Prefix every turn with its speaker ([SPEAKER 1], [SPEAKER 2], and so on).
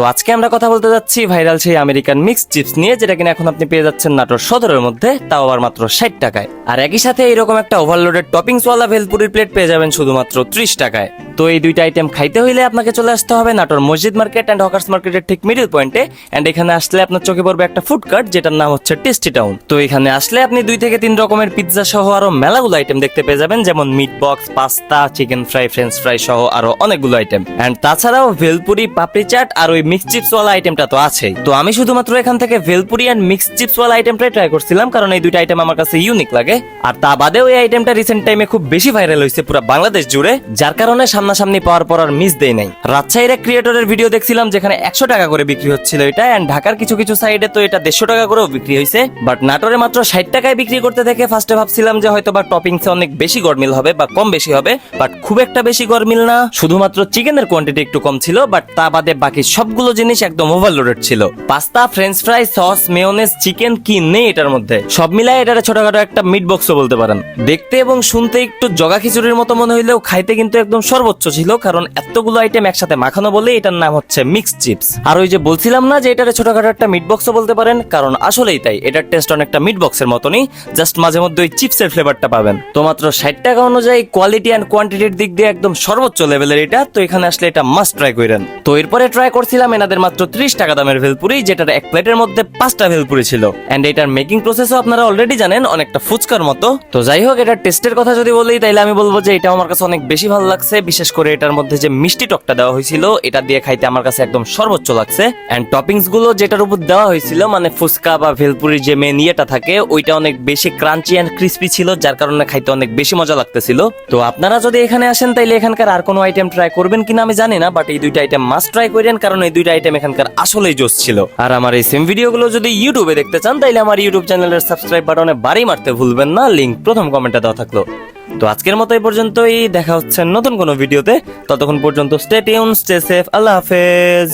[SPEAKER 1] তো আজকে আমরা কথা বলতে যাচ্ছি ভাইরাল সেই আমেরিকান মিক্স চিপস নিয়ে, যেটা কিনা এখন আপনি পেয়ে যাচ্ছেন নাটোর সদরের মধ্যে, তাও আবার মাত্র ষাট টাকায়। আর একই সাথে এইরকম একটা ওভারলোডেড টপিংস ওয়ালা ভেলপুরির প্লেট পেয়ে যাবেন শুধুমাত্র ত্রিশ টাকায়। তো এই দুইটা আইটেম খাইতে হইলে আপনাকে চলে আসতে হবে নাটোর মসজিদ মার্কেট অ্যান্ড হকার্স মার্কেটের ঠিক মিডিল পয়েন্টে অ্যান্ড এখানে আসলে আপনার চোখে পড়বে একটা ফুড কার্ট যেটার নাম হচ্ছে টেস্টি টাউন তো এখানে আসলে আপনি দুই থেকে তিন রকমের পিৎজা সহ আরও মেলাগুলো আইটেম দেখতে পেয়ে যাবেন, যেমন meat box pasta chicken fry french fry সহ আরও অনেকগুলো আইটেম অ্যান্ড তাছাড়াও ভেলপুরি, পাপড়ি চাট আর ওই মিক্স চিপস ওয়ালা আইটেমটা তো আছেই। তো আমি শুধুমাত্র এখান থেকে ভেলপুরি অ্যান্ড মিক্স চিপস ওয়ালা আইটেমটাই ট্রাই করছিলাম, কারণ এই দুইটা আইটেম আমার কাছে ইউনিক লাগে। আর তা বাদেও এই আইটেমটা রিসেন্ট টাইমে খুব বেশি ভাইরাল হয়েছে পুরো বাংলাদেশ জুড়ে, যার কারণে সামনাসামনি পাওয়ার পর আর মিস দেই নাই। রাজশাহীর এক ক্রিয়েটরের ভিডিও দেখছিলাম যেখানে একশো টাকা করে বিক্রি হচ্ছিল এটা অ্যান্ড ঢাকার কিছু কিছু সাইডে তো এটা দেড়শো টাকা করেও বিক্রি হয়েছে। বাট নাটোরে মাত্র ষাট টাকায় বিক্রি করতে দেখে ফার্স্টে ভাবছিলাম যে হয়তো বা টপিংসে অনেক বেশি গরমিল হবে বা কম বেশি হবে বাট খুব একটা বেশি গরমিল না। শুধুমাত্র চিকেনের কোয়ান্টিটি একটু কম ছিল বাট তা বাদে বাকি সবগুলো জিনিস একদম ওভারলোডেড ছিল। Pasta french fry sauce mayonnaise chicken কি নেই এটার মধ্যে? সব মিলায় এটার ছোটখাটো একটা মিট বক্সও বলতে পারেন। দেখতে এবং শুনতে একটু জগা খিচুড়ির মতো মনে হইলেও খাইতে কিন্তু একদম সর্বোচ্চ ছিল, কারণ এতগুলো আইটেম একসাথে মাখানো বলে এটার নাম হচ্ছে মিক্স চিপস আর ওই যে বলছিলাম না যে এটার ছোটখাটো একটা মিট বক্সও বলতে পারেন, কারণ আসলেই তাই, এটার টেস্ট অনেকটা মিট বক্সের মতনই জাস্ট মাঝে মধ্যে ওই চিপসের ফ্লেভারটা পাবেন। তো মাত্র ষাট টাকা অনুযায়ী কোয়ালিটি অ্যান্ড কোয়ান্টিটির দিক দিয়ে একদম সর্বোচ্চ লেভেলের এটা, তো এখানে আসলে এটা মাস্ট ট্রাই করেন তো এরপরে ট্রাই করছিলাম এনাদের মাত্র ত্রিশ টাকা দামের ভেলপুরি, যেটার এক প্লেটের মধ্যে পাঁচটা ভেলপুরি ছিল। এন্ড এটার মেকিং প্রসেসও আপনারা অলরেডি জানেন, অনেকটা ফুচকার মতো। তো যাই হোক, এটার টেস্টের কথা যদি বলি, তাইলে আমি বলব যে এটা আমার কাছে অনেক বেশি ভালো লাগছে, বিশেষ করে এটার মধ্যে যে মিষ্টি টকটা দেওয়া হয়েছিল, এটা দিয়ে খাইতে আমার কাছে একদম সর্বোচ্চ লাগছে। এন্ড টপিংসগুলো যেটার উপর দেওয়া হয়েছিল মানে ফুচকা বা ভেলপুরির যে মেন ইয়েটা থাকে, ওইটা অনেক বেশি ক্রাঞ্চি এন্ড ক্রিস্পি ছিল, যার কারণে খাইতে অনেক বেশি মজা লাগতেছিল। তো আপনারা যদি এখানে আসেন, তাইলে এখানকার আর কোনো আইটেম ট্রাই করবেন কিনা আমি জানি না বাট এই দুইটা আইটেম মাস্ট ট্রাই করেন, কারণ এই দুইটা আইটেম এখানকার আসলেই জোস ছিল। আর আমার এই সেম ভিডিওগুলো যদি ইউটিউবে দেখতে চান, তাইলে আমার ইউটিউব চ্যানেলের সাবস্ক্রাইব বাটনে বাড়ি মারতে ভুলবেন না লিংক প্রথম কমেন্টে দেওয়া থাকল। তো আজকের মতো এই পর্যন্তই। দেখা হচ্ছে নতুন কোনো ভিডিওতে। ততক্ষণ পর্যন্ত স্টে টিউন স্টে সেফ আল্লাহ হাফেজ।